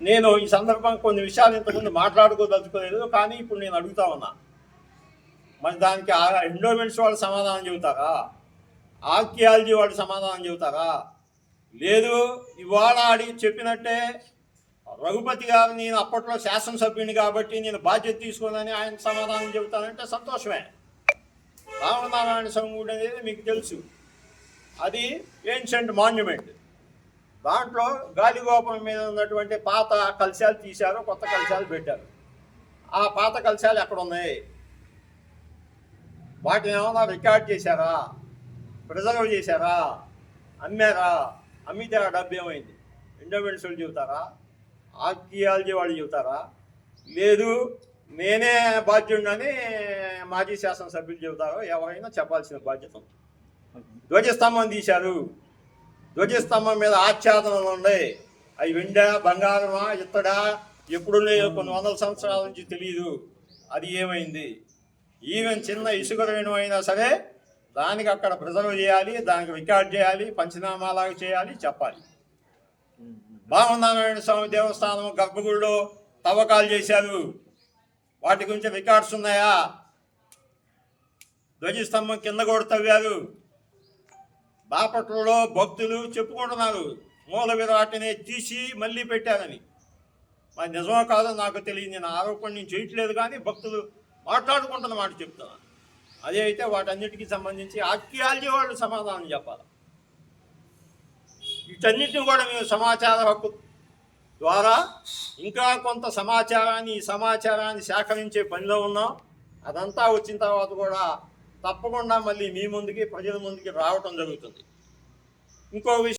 నేను ఈ సందర్భంగా కొన్ని విషయాలు ఇంతకుముందు మాట్లాడుకోదలుచుకోలేదు కానీ ఇప్పుడు నేను అడుగుతా ఉన్నా. మరి దానికి ఎండోమెంట్స్ వాళ్ళు సమాధానం చెబుతారా? ఆర్కియాలజీ వాళ్ళు సమాధానం చెబుతారా? లేదు ఇవాళ అడిగి చెప్పినట్టే రఘుపతి గారు నేను అప్పట్లో శాసనసభ్యుని కాబట్టి నేను బాధ్యత తీసుకోనని ఆయన సమాధానం చెబుతానంటే సంతోషమే. రామనారాయణ స్వామి గుడి అనేది మీకు తెలుసు. అది ఏన్షియంట్ మాన్యుమెంట్ దాంట్లో గాలిగోపం మీద ఉన్నటువంటి పాత కలశాలు తీశారు కొత్త కలశాలు పెట్టారు. ఆ పాత కలశాలు ఎక్కడ ఉన్నాయి? వాటిని ఏమైనా రికార్డ్ చేశారా? ప్రిజర్వ్ చేశారా? అమ్మారా? అమ్మితే ఆ డబ్బు ఏమైంది? ఎండోమెంట్స్ వాళ్ళు చెబుతారా? ఆర్కియాలజీ వాళ్ళు చెబుతారా? లేదు నేనే బాధ్యుడినని మాజీ శాసనసభ్యులు చెబుతారో ఎవరైనా చెప్పాల్సిన బాధ్యత ఉంది. ధ్వజస్తంభం తీశారు. ధ్వజస్తంభం మీద ఆచ్ఛాదనలు ఉన్నాయి అవి వెండా బంగారమా ఇత్తడా? ఎప్పుడు లేదో కొన్ని వందల సంవత్సరాల నుంచి తెలియదు అది ఏమైంది? ఈవెన్ చిన్న ఇసుక రేణు అయినా సరే దానికి అక్కడ ప్రిజర్వ్ చేయాలి దానికి రికార్డ్ చేయాలి పంచనామాలాగా చేయాలి చెప్పాలి. భావనారాయణ స్వామి దేవస్థానం గర్భగుడిలో తవ్వకాలు చేశారు. వాటి గురించి రికార్డ్స్ ఉన్నాయా? ధ్వజస్తంభం కింద కూడా తవ్వారు. బాపట్లలో భక్తులు చెప్పుకుంటున్నారు. మూల విరాటిని తీసి మళ్ళీ పెట్టారని. మరి నిజమో కాదో నాకు తెలియదు. నేను ఆరోపణ నేను చేయట్లేదు కానీ భక్తులు మాట్లాడుకుంటున్న మాట చెప్తున్నాను అదే అయితే వాటన్నిటికీ సంబంధించి ఆర్కియాలజీ వాళ్ళు సమాధానం చెప్పాలి. వీటన్నిటిని కూడా మేము సమాచార హక్కు ద్వారా ఇంకా కొంత సమాచారాన్ని ఈ సమాచారాన్ని సేకరించే పనిలో ఉన్నాం. అదంతా వచ్చిన తర్వాత కూడా తప్పకుండా మళ్ళీ మీ ముందుకి ప్రజల ముందుకి రావటం జరుగుతుంది. ఇంకో విషయం